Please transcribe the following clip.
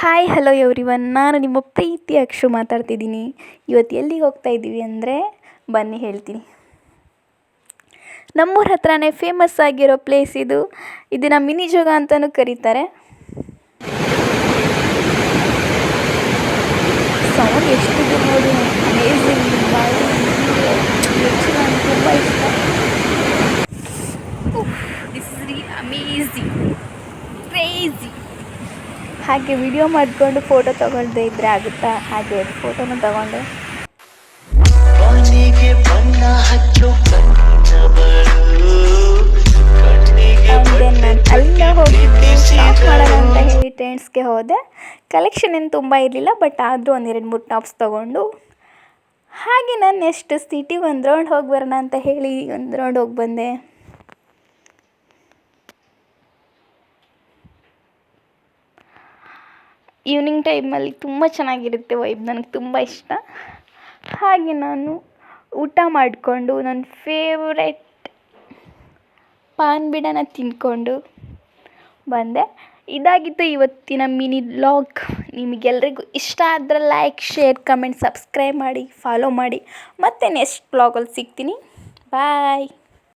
Hi hello everyone ನಾನು ನಿಮ್ಮ ಪ್ರೀತಿ ಅಕ್ಷು ಮಾತಾಡ್ತಿದ್ದೀನಿ. ಇವತ್ತು ಎಲ್ಲಿಗೆ ಹೋಗ್ತಾ ಇದ್ದೀವಿ ಅಂದರೆ ಬನ್ನಿ ಹೇಳ್ತೀನಿ. ನಮ್ಮೂರ ಹತ್ರನೇ ಫೇಮಸ್ ಆಗಿರೋ ಪ್ಲೇಸ್ ಇದು. ಇದನ್ನು ಮಿನಿ ಜೋಗ ಅಂತಲೂ ಕರೀತಾರೆ. ಸೌಂಡ್ ಎಷ್ಟಿದೆ ನೋಡಿ. ಅಮೇಝಿಂಗ್ ತುಂಬ ಇಷ್ಟ. ದಿಸ್ ಇಸ್ ಅಮೇಝಿಂಗ್ ಕ್ರೇಜಿ ಹಾಗೆ ವಿಡಿಯೋ ಮಾಡಿಕೊಂಡು ಫೋಟೋ ತಗೊಳ್ದೇ ಇದ್ದರೆ ಆಗುತ್ತಾ? ಹಾಗೆ ಫೋಟೋನ ತಗೊಂಡೆ. ಅಲ್ಲಿಂದ ಹೋಗಿದ್ದು ಶಾಪ್ ಮಾಡೋಣ ಅಂತ ಹೇಳಿ ಟ್ರೆಂಡ್ಸ್ಗೆ ಹೋದೆ. ಕಲೆಕ್ಷನ್ ಏನು ತುಂಬ ಇರಲಿಲ್ಲ ಬಟ್ ಆದರೂ ಒಂದು ಎರಡು ಮೂರು ಟಾಪ್ಸ್ ತೊಗೊಂಡು. ಹಾಗೆ ನಾನು ನೆಕ್ಸ್ಟ್ ಸಿಟಿಗೆ ಒಂದು ರೌಂಡ್ ಹೋಗಿ ಬರೋಣ ಅಂತ ಹೇಳಿ ಒಂದು ರೌಂಡ್ ಹೋಗಿ ಬಂದೆ. ಈವ್ನಿಂಗ್ ಟೈಮಲ್ಲಿ ತುಂಬ ಚೆನ್ನಾಗಿರುತ್ತೆ ವೈಬ್, ನನಗೆ ತುಂಬ ಇಷ್ಟ. ಹಾಗೆ ನಾನು ಊಟ ಮಾಡಿಕೊಂಡು ನನ್ನ ಫೇವ್ರೆಟ್ ಪಾನ್ ಬಿಡನ ತಿಂದ್ಕೊಂಡು ಬಂದೆ. ಇದಾಗಿತ್ತು ಇವತ್ತಿನ ಮಿನಿ ಬ್ಲಾಗ್ ನಿಮಗೆಲ್ರಿಗೂ ಇಷ್ಟ ಆದರೆ ಲೈಕ್ ಶೇರ್ ಕಮೆಂಟ್ ಸಬ್ಸ್ಕ್ರೈಬ್ ಮಾಡಿ ಫಾಲೋ ಮಾಡಿ. ಮತ್ತೆ ನೆಕ್ಸ್ಟ್ ಬ್ಲಾಗಲ್ಲಿ ಸಿಗ್ತೀನಿ. ಬಾಯ್